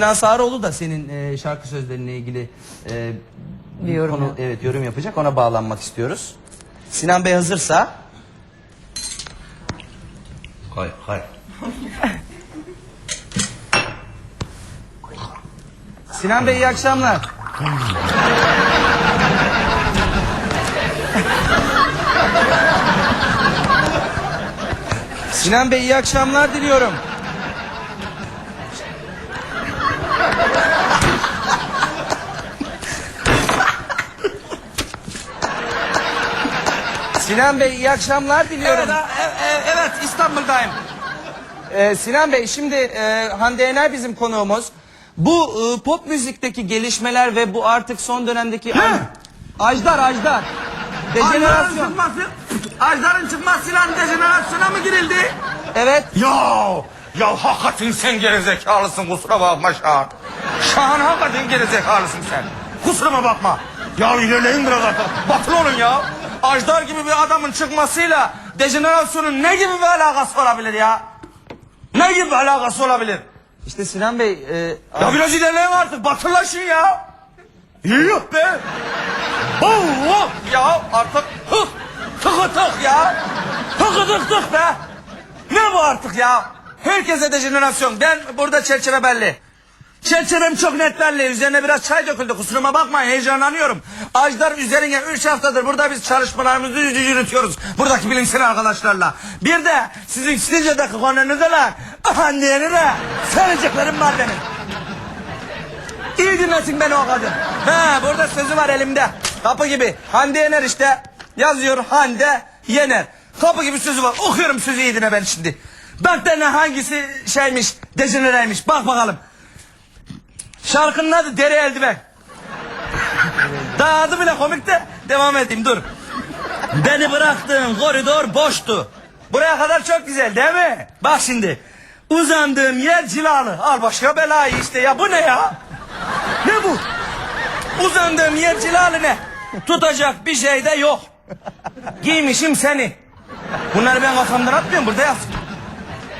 Sinan Sağroğlu da senin e, şarkı sözlerinle ilgili e, bir yorum konu, yap- evet yorum yapacak. Ona bağlanmak istiyoruz. Sinan Bey hazırsa Hayır, hayır. Sinan Bey iyi akşamlar. Sinan Bey iyi akşamlar diliyorum. Sinan Bey iyi akşamlar diliyorum. Evet, e- e- evet İstanbul'dayım. Ee, Sinan Bey şimdi e, Hande Yener bizim konuğumuz. Bu e, pop müzikteki gelişmeler ve bu artık son dönemdeki... Ajdar, Ajdar. Ajdar'ın Dejenerasyon. çıkması, Ajdar'ın çıkmasıyla dejenerasyona mı girildi? Evet. Ya, ya hakikaten sen gerizekalısın kusura bakma Şahan. Şahan hakikaten gerizekalısın sen. Kusuruma bakma. Ya ilerleyin biraz artık. Batıl olun ya. Ajdar gibi bir adamın çıkmasıyla dejenerasyonun ne gibi bir alakası olabilir ya? Ne gibi bir alakası olabilir? İşte Sinan Bey... e, Ya biraz ilerleyin artık batırlaşın ya. Yok be. Allah ya artık hık tıkı tık ya. Tıkı tık tık be. Ne bu artık ya? Herkese dejenerasyon. Ben burada çerçeve belli. Çerçevem çok net belli. Üzerine biraz çay döküldü. Kusuruma bakmayın heyecanlanıyorum. Ajdar üzerine üç haftadır burada biz çalışmalarımızı yürütüyoruz. Buradaki bilimsel arkadaşlarla. Bir de sizin stüdyodaki konunuz olan anneni de söyleyeceklerim var benim. İyi dinlesin beni o kadın. He burada sözü var elimde. Kapı gibi. Hande Yener işte. Yazıyor Hande Yener. Kapı gibi sözü var. Okuyorum sözü iyi dinle ben şimdi. Bak da hangisi şeymiş, dejenereymiş. Bak bakalım. Şarkının adı Deri Eldiven. Daha adı bile komik de devam edeyim dur. Beni bıraktığın koridor boştu. Buraya kadar çok güzel değil mi? Bak şimdi. Uzandığım yer cilalı. Al başka belayı işte ya bu ne ya? Ne bu? Uzandığım yer cilalı ne? Tutacak bir şey de yok. Giymişim seni. Bunları ben kafamdan atmıyorum burada yaz.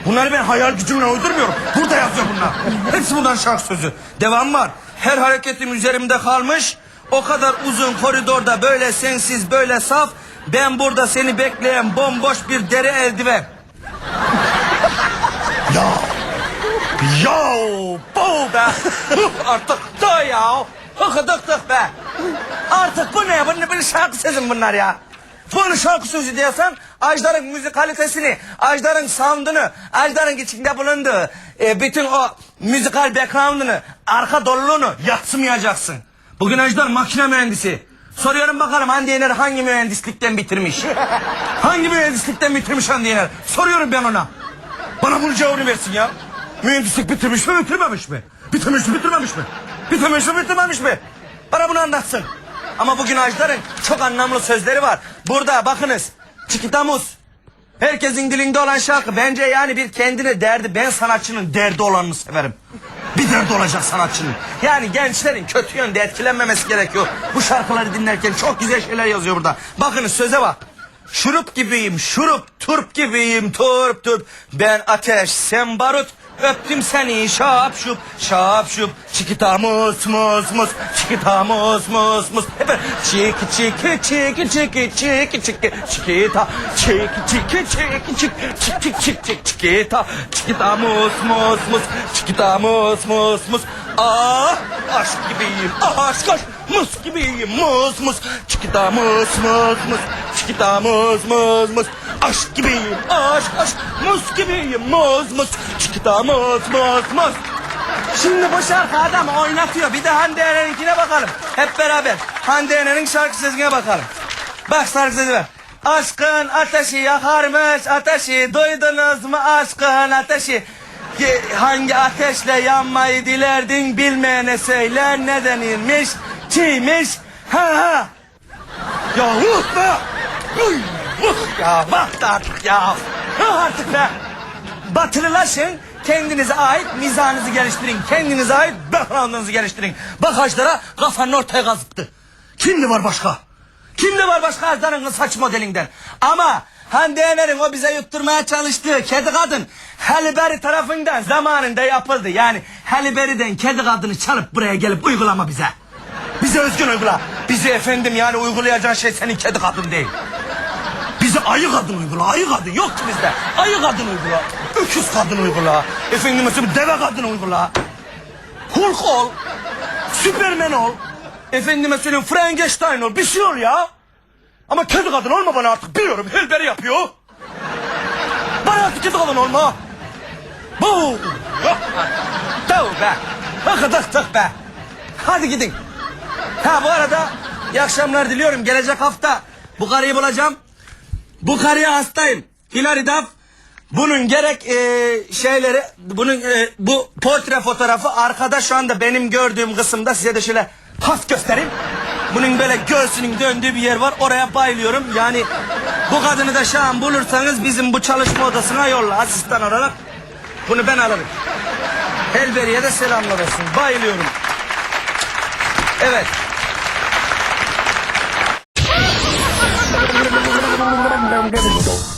Bunları ben hayal gücümle uydurmuyorum. Burada yazıyor bunlar. Hepsi bundan şarkı sözü. Devam var. Her hareketim üzerimde kalmış. O kadar uzun koridorda böyle sensiz böyle saf. Ben burada seni bekleyen bomboş bir deri eldiven. ya. Ya bu be. Artık da ya. Hıkıdık dık be. Artık bu ne? Bu ne bir şarkı sözü mü bunlar ya? Bunu şarkı sözü diyorsan Ajdar'ın müzik kalitesini, Ajdar'ın sound'unu, Ajdar'ın içinde bulunduğu e, bütün o müzikal background'unu, arka doluluğunu yatsımayacaksın. Bugün Ajdar makine mühendisi. Soruyorum bakalım Hande Yener hangi mühendislikten bitirmiş? hangi mühendislikten bitirmiş Hande Yener? Soruyorum ben ona. Bana bunun cevabını versin ya. Mühendislik bitirmiş mi bitirmemiş mi? Bitirmiş mi bitirmemiş mi? Bitirmiş mi bitirmemiş mi? Bana bunu anlatsın. Ama bugün Ajdar'ın çok anlamlı sözleri var. Burada bakınız. Çikitamuz. Herkesin dilinde olan şarkı. Bence yani bir kendine derdi. Ben sanatçının derdi olanını severim. Bir derdi olacak sanatçının. Yani gençlerin kötü yönde etkilenmemesi gerekiyor. Bu şarkıları dinlerken çok güzel şeyler yazıyor burada. Bakınız söze bak. Şurup gibiyim şurup turp gibiyim turp turp ben ateş sen barut Öptüm seni şap şup şap şup. Çikita muz muz muz Çikita muz muz muz Çiki çiki çiki çiki çiki çiki. Çikita çiki çiki çiki çiki. Çiki çiki çiki Çikita Çikita muz muz muz Çikita muz muz muz Ah aşk gibiyim ah, aşk aşk. Muz gibiyim muz muz Çikita muz muz muz Çikita muz muz muz aşk gibiyim aşk aşk mus gibiyim mus mus çikita mus mus mus Şimdi bu şarkı adam oynatıyor. Bir de Hande Yener'inkine bakalım. Hep beraber. Hande Yener'in şarkı sözüne bakalım. Bak şarkı sözü ver. Aşkın ateşi yakarmış ateşi. Duydunuz mu aşkın ateşi? Hangi ateşle yanmayı dilerdin bilmeyene söyler ne denilmiş? Çiğmiş. Ha ha. Ya uh be. Uy, ya bak artık ya. Artık be. Batılılaşın. Kendinize ait mizahınızı geliştirin. Kendinize ait background'ınızı geliştirin. Bak Ajdar'a kafanın ortaya kazıttı. Kimdi var başka? Kimdi var başka Ajdar'ın saç modelinden? Ama Hande Yener'in o bize yutturmaya çalıştığı kedi kadın Haliberi tarafından zamanında yapıldı. Yani Haliberi'den kedi kadını çalıp buraya gelip uygulama bize. Bize özgün uygula. Bizi efendim yani uygulayacağın şey senin kedi kadın değil. Bize ayı kadın uygula, ayı kadın yok ki bizde. Ayı kadın uygula, öküz kadın uygula. Efendim mesela deve kadın uygula. Hulk ol, Süpermen ol. Efendime söyleyeyim Frankenstein ol, bir şey ol ya. Ama kedi kadın olma bana artık biliyorum. Helberi yapıyor. Bana artık kedi kadın olma. Bu. Tövbe. Akıdık tık be. Hadi gidin. Ha bu arada iyi akşamlar diliyorum. Gelecek hafta bu karıyı bulacağım. Bu karıya hastayım. Hilary Duff. Bunun gerek e, şeyleri, bunun e, bu portre fotoğrafı arkada şu anda benim gördüğüm kısımda size de şöyle hafif göstereyim. Bunun böyle göğsünün döndüğü bir yer var. Oraya bayılıyorum. Yani bu kadını da şu an bulursanız bizim bu çalışma odasına yolla asistan olarak. Bunu ben alırım. Helberi'ye de selamlar olsun. Bayılıyorum. Evet. I'm gonna go.